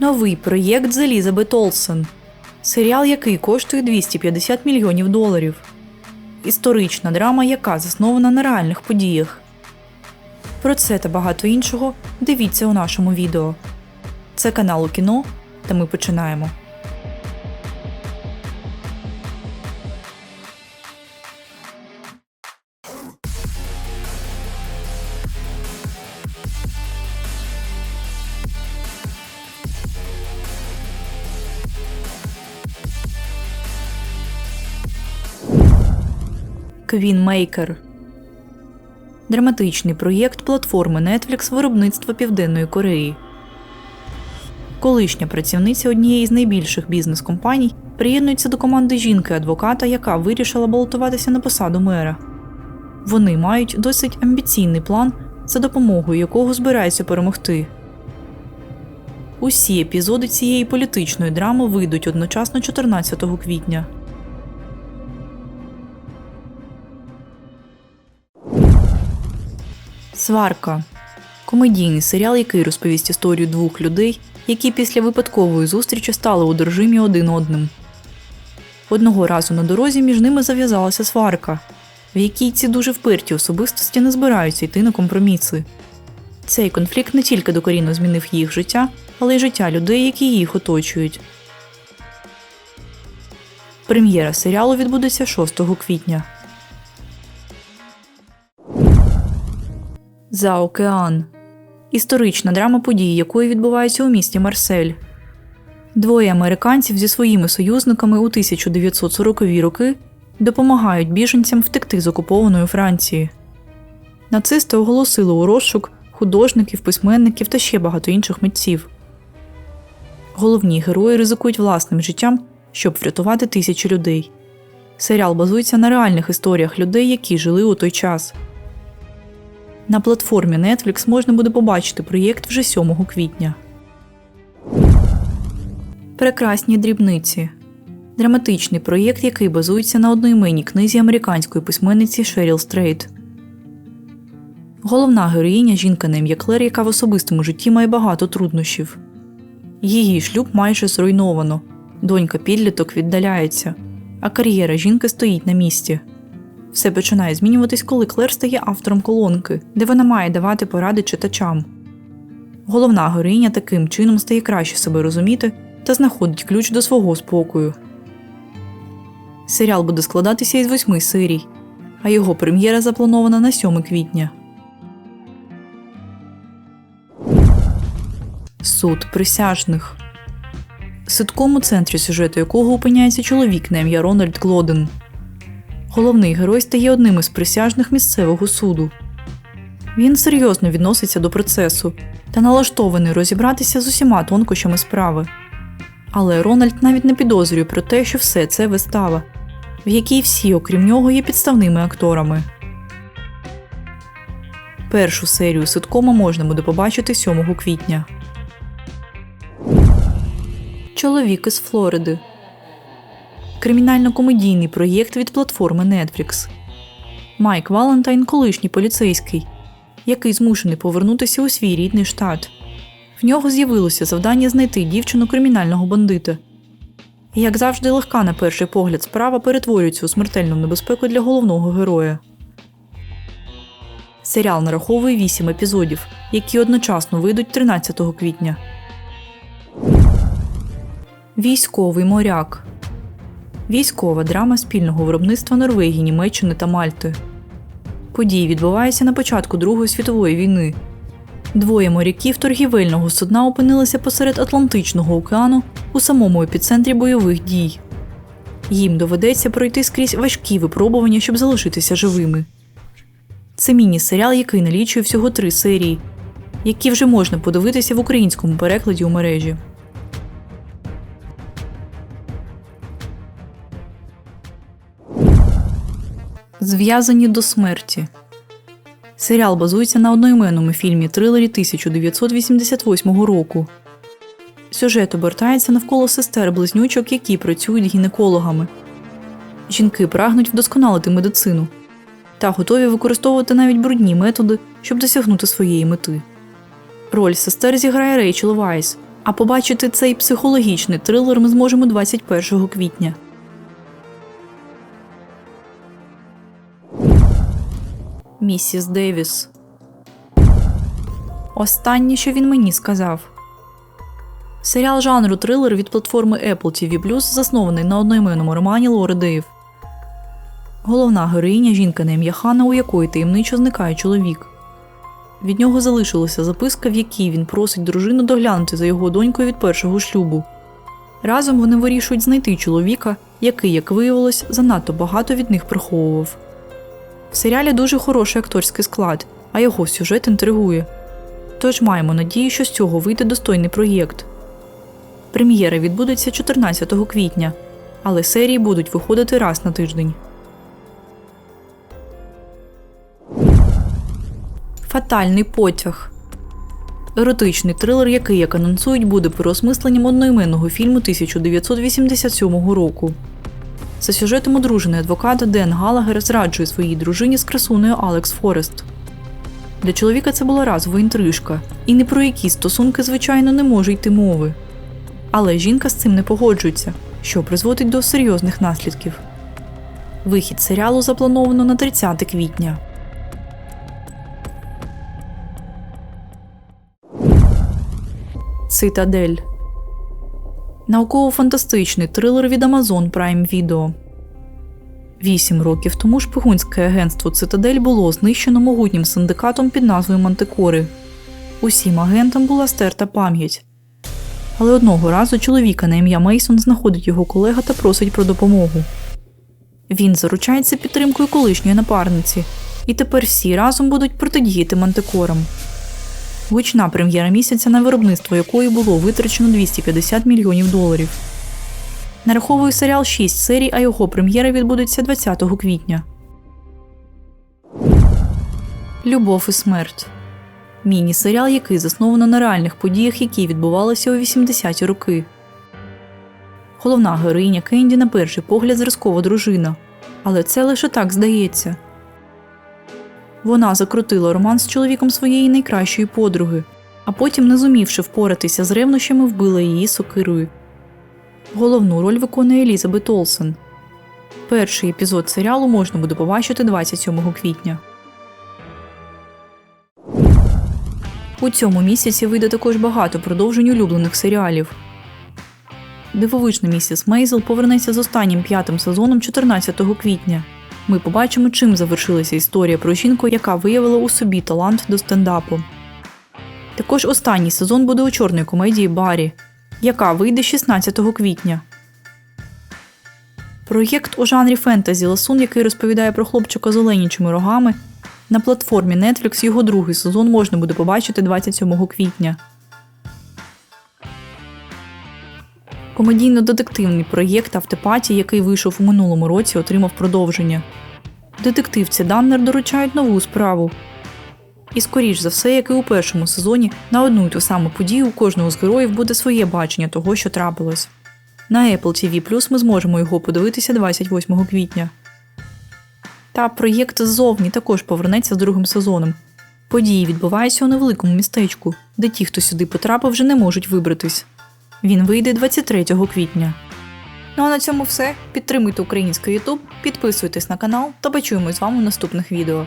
Новий проєкт з Елізабет Олсен. Серіал, який коштує 250 мільйонів доларів. Історична драма, яка заснована на реальних подіях. Про це та багато іншого дивіться у нашому відео. Це канал у кіно, та ми починаємо. Квінмейкер драматичний проєкт платформи Netflix виробництва Південної Кореї. Колишня працівниця однієї з найбільших бізнес-компаній приєднується до команди жінки-адвоката, яка вирішила балотуватися на посаду мера. Вони мають досить амбіційний план, за допомогою якого збираються перемогти. Усі епізоди цієї політичної драми вийдуть одночасно 14 квітня. Сварка комедійний серіал, який розповість історію двох людей, які після випадкової зустрічі стали одержимі один одним. Одного разу на дорозі між ними зав'язалася сварка, в якій ці дуже вперті особистості не збираються йти на компроміси. Цей конфлікт не тільки докорінно змінив їх життя, але й життя людей, які їх оточують. Прем'єра серіалу відбудеться 6 квітня. За океан. Історична драма подій, якої відбувається у місті Марсель. Двоє американців зі своїми союзниками у 1940-ві роки допомагають біженцям втекти з окупованої Франції. Нацисти оголосили у розшук художників, письменників та ще багато інших митців. Головні герої ризикують власним життям, щоб врятувати тисячі людей. Серіал базується на реальних історіях людей, які жили у той час. На платформі Netflix можна буде побачити проєкт вже 7 квітня. Прекрасні дрібниці. Драматичний проєкт, який базується на одноіменній книзі американської письменниці Шеріл Стрейт. Головна героїня жінка на ім'я Клер, яка в особистому житті має багато труднощів. Її шлюб майже зруйновано. Донька підліток віддаляється, а кар'єра жінки стоїть на місці. Все починає змінюватись, коли Клер стає автором колонки, де вона має давати поради читачам. Головна героїня таким чином стає краще себе розуміти та знаходить ключ до свого спокою. Серіал буде складатися із восьми серій, а його прем'єра запланована на 7 квітня. Суд присяжних. Ситком у центрі сюжету якого опиняється чоловік на ім'я Рональд Глоден. Головний герой стає одним із присяжних місцевого суду. Він серйозно відноситься до процесу та налаштований розібратися з усіма тонкощами справи. Але Рональд навіть не підозрює про те, що все це вистава, в якій всі, окрім нього, є підставними акторами. Першу серію ситкома можна буде побачити 7 квітня. Чоловік із Флориди кримінально-комедійний проєкт від платформи Netflix. Майк Валентайн колишній поліцейський, який змушений повернутися у свій рідний штат. В нього з'явилося завдання знайти дівчину кримінального бандита. І, як завжди, легка на перший погляд справа перетворюється у смертельну небезпеку для головного героя. Серіал нараховує 8 епізодів, які одночасно вийдуть 13 квітня. Військовий моряк. Військова драма спільного виробництва Норвегії, Німеччини та Мальти. Події відбуваються на початку Другої світової війни. Двоє моряків торгівельного судна опинилися посеред Атлантичного океану у самому епіцентрі бойових дій. Їм доведеться пройти скрізь важкі випробування, щоб залишитися живими. Це міні-серіал, який налічує всього три серії, які вже можна подивитися в українському перекладі у мережі. Зв'язані до смерті. Серіал базується на одноіменному фільмі трилері 1988 року. Сюжет обертається навколо сестер близнючок, які працюють гінекологами. Жінки прагнуть вдосконалити медицину та готові використовувати навіть брудні методи, щоб досягнути своєї мети. Роль сестер зіграє Рейчел Вайс, А побачити цей психологічний трилер ми зможемо 21 квітня. Місіс Девіс. Останнє, що він мені сказав. Серіал жанру трилер від платформи Apple TV заснований на одноіменному романі Лори Дейв. Головна героїня жінка на ім'я Хана, у якої таємничо зникає чоловік. Від нього залишилася записка, в якій він просить дружину доглянути за його донькою від першого шлюбу. Разом вони вирішують знайти чоловіка, який, як виявилось, занадто багато від них приховував. В серіалі дуже хороший акторський склад, а його сюжет інтригує. Тож маємо надію, що з цього вийде достойний проєкт. Прем'єра відбудеться 14 квітня, але серії будуть виходити раз на тиждень. Фатальний потяг. Еротичний трилер, який, як анонсують, буде переосмисленням одноіменного фільму 1987 року. За сюжетом одружений адвокат Ден Галагер зраджує своїй дружині з красунею Алекс Форест. Для чоловіка це була разова інтрижка, і ні про які стосунки, звичайно, не може йти мови. Але жінка з цим не погоджується, що призводить до серйозних наслідків. Вихід серіалу заплановано на 30 квітня. Цитадель Науково-фантастичний трилер від Amazon Prime Video. Вісім років тому шпигунське агентство Цитадель було знищено могутнім синдикатом під назвою Мантикори. Усім агентам була стерта пам'ять. Але одного разу чоловіка на ім'я Мейсон знаходить його колега та просить про допомогу. Він заручається підтримкою колишньої напарниці, і тепер всі разом будуть протидіяти мантикорам. Гучна прем'єра місяця, на виробництво якої було витрачено 250 мільйонів доларів. Нараховує серіал 6 серій, а його прем'єра відбудеться 20 квітня. Любов і смерть. Міні-серіал, який засновано на реальних подіях, які відбувалися у 80-ті роки. Головна героїня Кенді на перший погляд зразкова дружина. Але це лише так здається. Вона закрутила роман з чоловіком своєї найкращої подруги, а потім, не зумівши впоратися з ревнощами, вбила її сокирою. Головну роль виконує Елізабет Олсен. Перший епізод серіалу можна буде побачити 27 квітня. У цьому місяці вийде також багато продовжень улюблених серіалів. Дивовижна місіс Мейзел повернеться з останнім п'ятим сезоном 14 квітня. Ми побачимо, чим завершилася історія про жінку, яка виявила у собі талант до стендапу. Також останній сезон буде у чорної комедії Барі, яка вийде 16 квітня. Проєкт у жанрі фентезі Ласун, який розповідає про хлопчика з оленячими рогами. На платформі Netflix його другий сезон можна буде побачити 27 квітня. Комедійно-детективний проєкт Автопаті, який вийшов у минулому році, отримав продовження. Детективці Даннер доручають нову справу. І, скоріш за все, як і у першому сезоні, на одну й ту саму подію у кожного з героїв буде своє бачення того, що трапилось. На Apple TV Plus ми зможемо його подивитися 28 квітня. Та проєкт ззовні також повернеться з другим сезоном. Події відбуваються у невеликому містечку, де ті, хто сюди потрапив, вже не можуть вибратись. Він вийде 23 квітня. Ну а на цьому все. Підтримуйте український YouTube, підписуйтесь на канал та почуємось з вами в наступних відео.